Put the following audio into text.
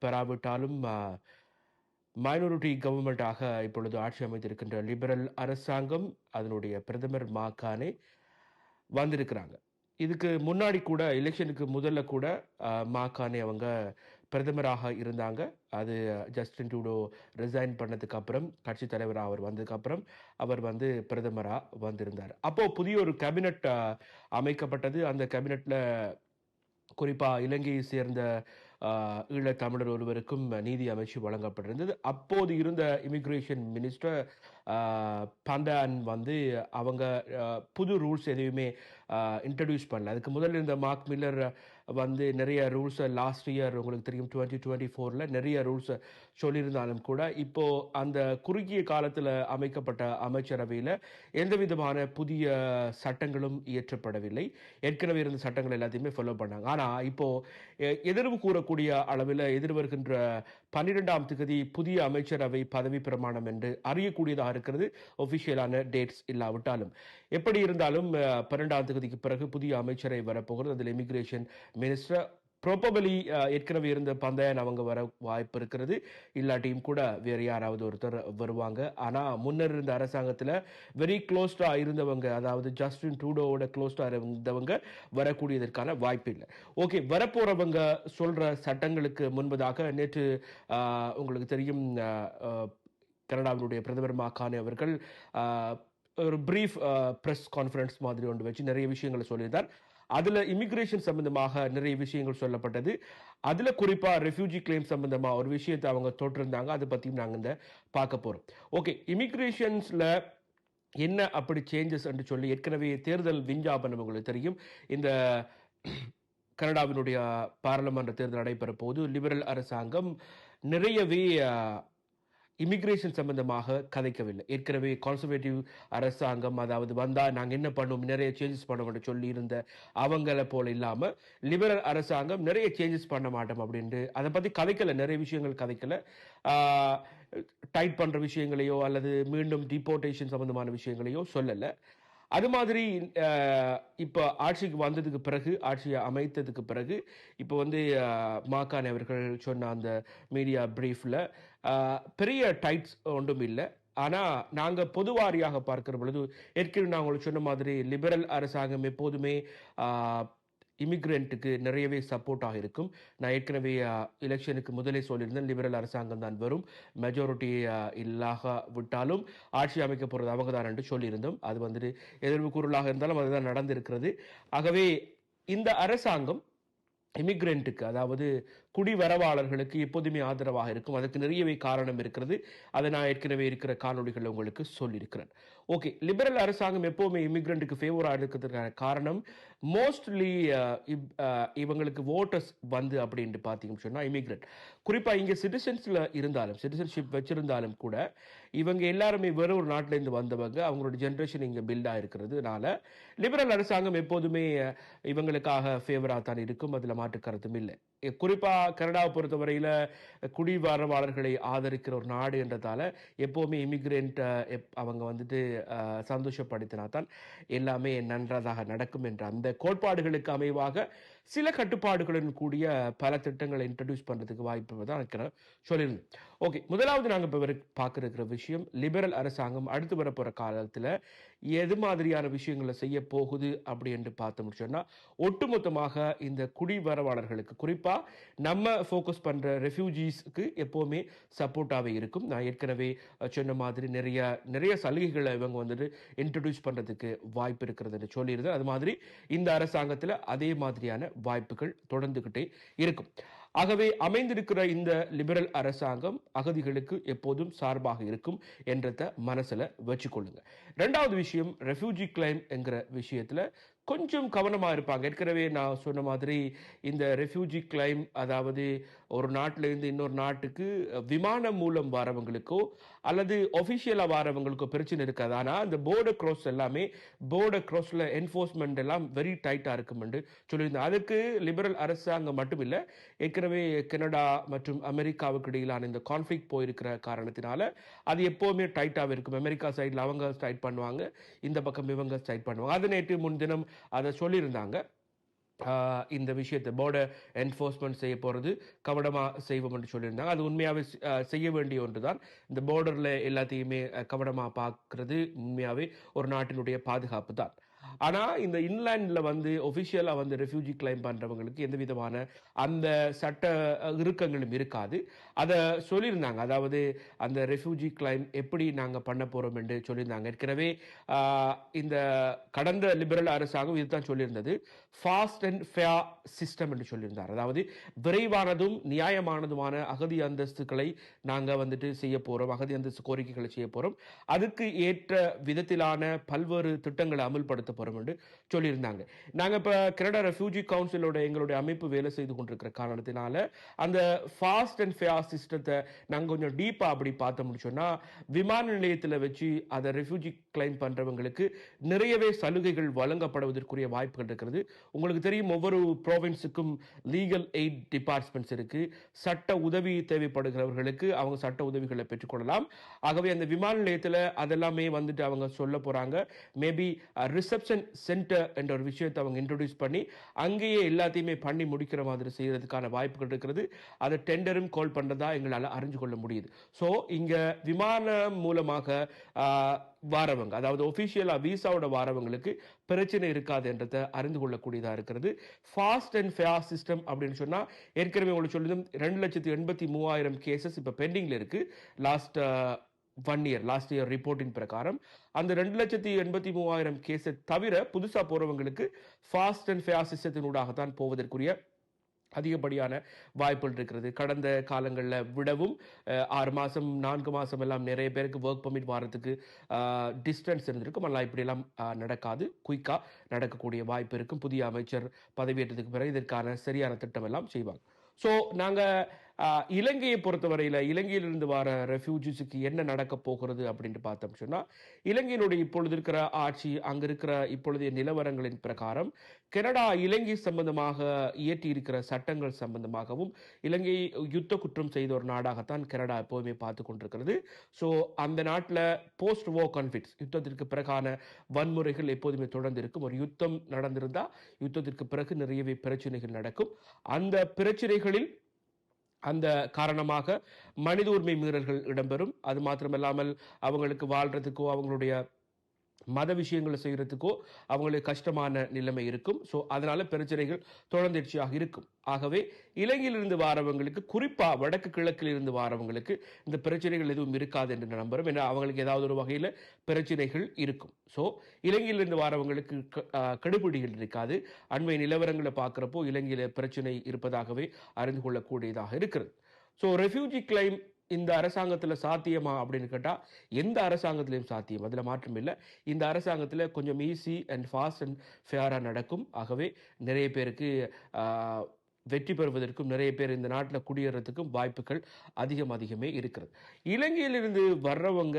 பெறாவிட்டாலும் minority கவர்மெண்டாக இப்பொழுது ஆட்சி அமைத்திருக்கின்ற liberal அரசாங்கம் அதனுடைய பிரதமர் மாகானே வந்திருக்கிறாங்க. இதுக்கு முன்னாடி கூட எலெக்ஷனுக்கு முதல்ல கூட அஹ், மாகானே அவங்க பிரதமராக இருந்தாங்க. அது ஜஸ்டின் டூடோ ரிசைன் பண்ணதுக்கு அப்புறம் கட்சி தலைவராக அவர் வந்ததுக்கு அப்புறம் அவர் வந்து பிரதமராக வந்திருந்தார். அப்போ புதிய ஒரு கேபினட் அமைக்கப்பட்டது. அந்த கேபினட்ல குறிப்பா இலங்கையை சேர்ந்த ஆஹ், தமிழர் ஒருவருக்கும் நீதி அமைச்சு வழங்கப்பட்டிருந்தது. அப்போது இருந்த இமிக்ரேஷன் மினிஸ்டர் பண்டான் வந்து அவங்க புது ரூல்ஸ் எதுவுமே இன்ட்ரடியூஸ் பண்ணல. அதுக்கு முதல்ல இருந்த மார்க் மில்லர் வந்து நிறைய ரூல்ஸை லாஸ்ட் இயர் உங்களுக்கு தெரியும் டுவெண்ட்டி டுவெண்ட்டி ஃபோரில் நிறைய ரூல்ஸை சொல்லியிருந்தாலும் கூட இப்போ அந்த குறுகிய காலத்தில் அமைக்கப்பட்ட அமைச்சரவையில் எந்த விதமான புதிய சட்டங்களும் இயற்றப்படவில்லை. ஏற்கனவே இருந்த சட்டங்கள் எல்லாத்தையுமே ஃபாலோ பண்ணாங்க. ஆனால் இப்போது எ- எதிர்வு கூறக்கூடிய அளவில் எதிர்வருகின்ற பன்னிரெண்டாம் தேதி புதிய அமைச்சரவை பதவி பிரமாணம் என்று அறியக்கூடியதாக இருக்கிறது. ஒஃபிஷியலான டேட்ஸ் இல்லாவிட்டாலும். எப்படி இருந்தாலும் பன்னெண்டாம் பன்னிரெண்டாம் தேதிக்கு பிறகு புதிய அமைச்சரை வரப்போகிறது. அதில் இமிகிரேஷன் மினிஸ்டர் ப்ரோபபலி uh, ஏற்கனவே இருந்த பந்தயன் அவங்க வர வாய்ப்பு இருக்கிறது. இல்லாட்டியும் கூட வேறு யாராவது ஒருத்தர் வருவாங்க. ஆனால் முன்னர் இருந்த அரசாங்கத்தில் வெரி க்ளோஸ்டா இருந்தவங்க அதாவது ஜஸ்டின் ட்ரூடோவோட க்ளோஸ்டா இருந்தவங்க வரக்கூடியதற்கான வாய்ப்பு இல்லை. ஓகே வரப்போறவங்க சொல்ற சட்டங்களுக்கு முன்பதாக நேற்று உங்களுக்கு தெரியும் கனடாவினுடைய பிரதமர் மாகானே அவர்கள் ஒரு ப்ரீஃப் ப்ரெஸ் கான்ஃபரன்ஸ் மாதிரி ஒன்று வச்சு நிறைய விஷயங்களை சொல்லியிருந்தார். அதுல இமிகிரேஷன் சம்பந்தமாக நிறைய விஷயங்கள் சொல்லப்பட்டது. அதுல குறிப்பா ரெஃப்யூஜி கிளைம் சம்பந்தமா ஒரு விஷயத்தை அவங்க தொட்டிருந்தாங்க. அதை பத்தியும் நாங்க இந்த பார்க்க போறோம். ஓகே இமிகிரேஷன்ஸ்ல என்ன அப்படி சேஞ்சஸ் என்று சொல்லி ஏற்கனவே தேர்தல் விஞ்ஞாபனம் உங்களுக்கு தெரியும். இந்த கனடாவினுடைய பாராளுமன்ற தேர்தல் நடைபெற போது லிபரல் அரசாங்கம் நிறையவே இமிக்ரேஷன் சம்பந்தமாக கதைக்கவில்லை. ஏற்கனவே கான்சர்வேட்டிவ் அரசாங்கம் அதாவது வந்தால் நாங்கள் என்ன பண்ணுவோம்? நிறைய சேஞ்சஸ் பண்ணுவோம்னு சொல்லி இருந்த அவங்கள போல இல்லாமல் லிபரல் அரசாங்கம் நிறைய சேஞ்சஸ் பண்ண மாட்டோம் அப்படின்ட்டு. அதை பற்றி கதைக்கலை நிறைய விஷயங்கள் கதைக்கலை. டைட் பண்ணுற விஷயங்களையோ அல்லது மீண்டும் டிபோர்டேஷன் சம்பந்தமான விஷயங்களையோ சொல்லலை. அது மாதிரி இப்போ ஆட்சிக்கு வந்ததுக்கு பிறகு ஆட்சியை அமைத்ததுக்கு பிறகு இப்போ வந்து அஹ், மாகாணி அவர்கள் சொன்ன அந்த மீடியா பிரீஃபில் பெரிய டைட்ஸ் ஒன்றும் இல்லை. ஆனால் நாங்கள் பொது பொதுவாரியாக பார்க்கிற பொழுது ஏற்கனவே நான் உங்களுக்கு சொன்ன மாதிரி லிபரல் அரசாங்கம் எப்போதுமே இமிக்ரெண்ட்டுக்கு நிறையவே சப்போர்ட்டாக இருக்கும் நான் ஏற்கனவே எலெக்ஷனுக்கு முதலே சொல்லியிருந்தேன். லிபரல் அரசாங்கம் தான் வரும். மெஜாரிட்டி இல்லாக விட்டாலும் ஆட்சி அமைக்க போகிறது அவங்க தான் என்று சொல்லியிருந்தோம். அது வந்துட்டு எதிர்வு குரலாக இருந்தாலும் அதுதான் நடந்திருக்கிறது. ஆகவே இந்த அரசாங்கம் இமிக்ரெண்ட்டுக்கு அதாவது குடிவரவாளர்களுக்கு எப்போதுமே ஆதரவாக இருக்கும். அதுக்கு நிறையவே காரணம் இருக்கிறது. அதை நான் ஏற்கனவே இருக்கிற காணொளிகள் உங்களுக்கு சொல்லியிருக்கிறேன். ஓகே லிபரல் அரசாங்கம் எப்போவுமே இமிக்ரெண்ட்டுக்கு ஃபேவராக இருக்கிறதுக்கான காரணம் மோஸ்ட்லி uh, uh, இவங்களுக்கு ஓட்டர்ஸ் வந்து அப்படின்ட்டு பார்த்தீங்கன்னு சொன்னால் இமிக்ரெண்ட் குறிப்பாக இங்கே சிட்டிசன்ஸில் இருந்தாலும் சிட்டிசன்ஷிப் வச்சிருந்தாலும் கூட இவங்க எல்லாருமே வேற ஒரு நாட்டிலேருந்து வந்தவங்க. அவங்களோட ஜென்ரேஷன் இங்கே பில்ட் இருக்கிறதுனால லிபரல் அரசாங்கம் எப்போதுமே இவங்களுக்காக ஃபேவராக தான் இருக்கும். அதில் மாற்று கருத்தும் இல்லை. குறிப்பாக கனடாவை பொறுத்தவரையில் குடிவரவாளர்களை ஆதரிக்கிற ஒரு நாடு என்றதால எப்போவுமே எப் அவங்க வந்துட்டு சந்தோஷப்படுத்தினா தான் எல்லாமே நன்றதாக நடக்கும் என்ற அந்த கோட்பாடுகளுக்கு அமைவாக சில கட்டுப்பாடுகளுடன் கூடிய பல திட்டங்களை இன்ட்ரடியூஸ் பண்றதுக்கு வாய்ப்பு தான் எனக்கு சொல்லியிருந்தேன் ஓகே முதலாவது நாங்கள் இப்போ பார்க்குற விஷயம் லிபரல் அரசாங்கம் அடுத்து வரப்போகிற காலத்தில் எது மாதிரியான விஷயங்களை செய்ய போகுது அப்படி என்று பார்த்தோம்னு சொன்னா ஒட்டுமொத்தமாக இந்த குடிவரவாளர்களுக்கு குறிப்பாக நம்ம ஃபோக்கஸ் பண்ணுற ரெஃப்யூஜிஸ்க்கு எப்போவுமே சப்போர்ட்டாகவே இருக்கும். நான் ஏற்கனவே சொன்ன மாதிரி நிறைய நிறைய சலுகைகளை இவங்க வந்துட்டு இன்ட்ரடியூஸ் பண்ணுறதுக்கு வாய்ப்பு இருக்கிறதுன்னு சொல்லியிருந்தேன். அது மாதிரி இந்த அரசாங்கத்தில் அதே மாதிரியான வாய்ப்புகள் தொடர்ந்துகிட்டே இருக்கும். ஆகவே அமைந்திருக்கிற இந்த லிபரல் அரசாங்கம் அகதிகளுக்கு எப்போதும் சார்பாக இருக்கும் என்றத மனசுல வச்சுக்கொள்ளுங்க. ரெண்டாவது விஷயம் ரெஃப்யூஜி கிளைம் என்கிற விஷயத்துல கொஞ்சம் கவனமாக இருப்பாங்க. ஏற்கனவே நான் சொன்ன மாதிரி இந்த ரெஃப்யூஜி கிளைம் அதாவது ஒரு நாட்டிலேருந்து இன்னொரு நாட்டுக்கு விமானம் மூலம் வரவங்களுக்கோ அல்லது ஒபிஷியலா வரவங்களுக்கோ பிரச்சனை இருக்காது. ஆனால் இந்த போர்டர் க்ராஸ் எல்லாமே போர்டர் க்ராஸில் என்ஃபோர்ஸ்மெண்ட் எல்லாம் வெரி டைட்டாக இருக்குமெண்டு சொல்லியிருந்தேன். அதுக்கு லிபரல் அரசாங்கம் மட்டும் இல்லை ஏற்கனவே கனடா மற்றும் அமெரிக்காவுக்கு இடையிலான இந்த கான்ஃப்ளிக் போயிருக்கிற காரணத்தினால அது எப்போவுமே டைட்டாக இருக்கும். அமெரிக்கா சைடில் அவங்க ஸ்டைட் பண்ணுவாங்க இந்த பக்கம் இவங்க ஸ்டைட் பண்ணுவாங்க. அது நேற்று முன்தினம் அதை சொல்லியிருந்தாங்க. இந்த விஷயத்தை போர்டர் என்ஃபோர்ஸ்மெண்ட் செய்ய போகிறது கவனமாக செய்வோம் என்று சொல்லியிருந்தாங்க. அது உண்மையாகவே செய்ய வேண்டிய ஒன்று தான் இந்த போர்டரில் எல்லாத்தையுமே கவனமாக பார்க்கறது உண்மையாகவே ஒரு நாட்டினுடைய பாதுகாப்பு தான் ஆனால் இந்த இன்லேண்டில் வந்து ஒஃபிஷியலாக வந்து ரெஃப்யூஜி கிளைம் பண்ணுறவங்களுக்கு எந்த விதமான அந்த சட்ட இறுக்கங்களும் இருக்காது. அதை சொல்லியிருந்தாங்க. அதாவது அந்த ரெஃப்யூஜி கிளைம் எப்படி நாங்கள் பண்ண போகிறோம் என்று சொல்லியிருந்தாங்க. ஏற்கனவே ஆஹ், இந்த கடந்த லிபரல் அரசாங்கம் இதுதான் சொல்லியிருந்தது. ஃபாஸ்ட் அண்ட் ஃபேர் சிஸ்டம் என்று சொல்லியிருந்தார். அதாவது விரைவானதும் நியாயமானதுமான அகதி அந்தஸ்துகளை நாங்கள் வந்துட்டு செய்ய போகிறோம் அகதி அந்தஸ்து கோரிக்கைகளை செய்ய போகிறோம் அதுக்கு ஏற்ற விதத்திலான பல்வேறு திட்டங்களை அமல்படுத்த போகிறோம் என்று சொல்லியிருந்தாங்க. நாங்கள் இப்போ கனடா ரெஃப்யூஜி கவுன்சிலோட எங்களுடைய அமைப்பு வேலை செய்து கொண்டிருக்கிற காரணத்தினால அந்த ஃபாஸ்ட் அண்ட் ஃபேர் சிஸ்டத்தை நாங்கள் கொஞ்சம் டீப்பாக அப்படி பார்த்தோம்னு சொன்னால் விமான நிலையத்தில் வச்சு அதை ரெஃப்யூஜி கிளைம் பண்ணுறவங்களுக்கு நிறையவே சலுகைகள் வழங்கப்படுவதற்குரிய வாய்ப்புகள் இருக்கிறது. உங்களுக்கு தெரியும் ஒவ்வொரு ப்ரோவின்ஸுக்கும் லீகல் எய்ட் டிபார்ட்மெண்ட்ஸ் இருக்கு. சட்ட உதவி தேவைப்படுகிறவர்களுக்கு அவங்க சட்ட உதவிகளை பெற்றுக்கொள்ளலாம். ஆகவே அந்த விமான நிலையத்தில் அதெல்லாமே வந்துட்டு அவங்க சொல்ல போறாங்க. Maybe reserve uh, reception center என்ற ஒரு விஷயத்தை அவங்க இன்ட்ரடியூஸ் பண்ணி அங்கேயே எல்லாத்தையுமே பண்ணி முடிக்கிற மாதிரி செய்யறதுக்கான வாய்ப்புகள் இருக்கிறது. அதை டெண்டரும் கால் பண்ணுறதா எங்களால் அறிஞ்சு கொள்ள முடியுது. ஸோ இங்கே விமானம் மூலமாக வாரவங்க அதாவது ஒஃபிஷியலாக விசாவோட வாரவங்களுக்கு பிரச்சனை இருக்காது என்றதை அறிந்து கொள்ளக்கூடியதாக இருக்கிறது. ஃபாஸ்ட் அண்ட் ஃபேர் சிஸ்டம் அப்படின்னு சொன்னால் ஏற்கனவே உங்களுக்கு சொல்லுதும் ரெண்டு லட்சத்து எண்பத்தி மூவாயிரம் கேசஸ் இப்போ பெண்டிங்கில் இருக்குது last one year last year ரிப்போர்ட்டின் பிரகாரம் அந்த ரெண்டு லட்சத்தி எண்பத்தி மூவாயிரம் கேஸை தவிர புதுசாக போகிறவங்களுக்கு ஃபாஸ்ட் அண்ட் ஃபேஸ் சிஸ்டத்தினூடாக தான் போவதற்குரிய அதிகப்படியான வாய்ப்புகள் இருக்கிறது. கடந்த காலங்களில் விடவும் ஆறு மாதம் நான்கு மாதம் எல்லாம் நிறைய பேருக்கு ஒர்க் பர்மிட் வாரத்துக்கு டிஸ்டன்ஸ் இருந்திருக்கும். ஆனால் இப்படியெல்லாம் நடக்காது. குயிக்காக நடக்கக்கூடிய வாய்ப்பு இருக்கும். புதிய அமைச்சர் பதவியேற்றதுக்கு பிறகு இதற்கான சரியான திட்டம் எல்லாம் செய்வாங்க. ஸோ நாங்கள் இலங்கையை பொறுத்தவரையில் இலங்கையிலிருந்து வர ரெஃப்யூஜிஸுக்கு என்ன நடக்க போகிறது அப்படின்ட்டு பார்த்தோம் சொன்னால் இலங்கையினுடைய இப்பொழுது இருக்கிற ஆட்சி அங்கே இருக்கிற இப்பொழுதைய நிலவரங்களின் பிரகாரம் கனடா இலங்கை சம்பந்தமாக இயற்றி இருக்கிற சட்டங்கள் சம்பந்தமாகவும் இலங்கை யுத்த குற்றம் செய்த ஒரு நாடாகத்தான் கனடா எப்போவுமே பார்த்து கொண்டிருக்கிறது. ஸோ அந்த நாட்டில் போஸ்ட் வோ கான்ஃபிளிக்ஸ் யுத்தத்திற்கு பிறகான வன்முறைகள் எப்போதுமே தொடர்ந்து இருக்கும். ஒரு யுத்தம் நடந்திருந்தால் யுத்தத்திற்கு பிறகு நிறையவே பிரச்சனைகள் நடக்கும். அந்த பிரச்சனைகளில் அந்த காரணமாக மனித உரிமை மீறல்கள் இடம்பெறும். அது மாத்திரமல்லாமல் அவங்களுக்கு வாழ்றதுக்கோ அவங்களுடைய மத விஷயங்களை செய்கிறதுக்கோ அவங்களுக்கு கஷ்டமான நிலைமை இருக்கும். ஸோ அதனால பிரச்சனைகள் தொடர்ந்துச்சியாக இருக்கும். ஆகவே இலங்கையிலிருந்து வாரவங்களுக்கு குறிப்பாக வடக்கு கிழக்கில் இருந்து வாரவங்களுக்கு இந்த பிரச்சனைகள் எதுவும் இருக்காது என்று நம்புகிறோம் நம்புறோம் ஏன்னா அவங்களுக்கு ஏதாவது ஒரு வகையில் பிரச்சனைகள் இருக்கும். ஸோ இலங்கையிலிருந்து வாரவங்களுக்கு க- கெடுபிடிகள் இருக்காது. அண்மை நிலவரங்களை பார்க்குறப்போ இலங்கையில் பிரச்சனை இருப்பதாகவே அறிந்து கொள்ளக்கூடியதாக இருக்கிறது. ஸோ ரெஃப்யூஜி கிளைம் இந்த அரசாங்கத்தில் சாத்தியமா அப்படின்னு கேட்டால் எந்த அரசாங்கத்திலையும் சாத்தியம். அதில் மாற்றம் இல்லை. இந்த அரசாங்கத்தில் கொஞ்சம் ஈஸி அண்ட் ஃபாஸ்ட் அண்ட் ஃபேராக நடக்கும். ஆகவே நிறைய பேருக்கு வெற்றி பெறுவதற்கும் நிறைய பேர் இந்த நாட்டில் குடியேறதுக்கும் வாய்ப்புகள் அதிகம் அதிகமே இருக்கிறது. இலங்கையிலிருந்து வர்றவங்க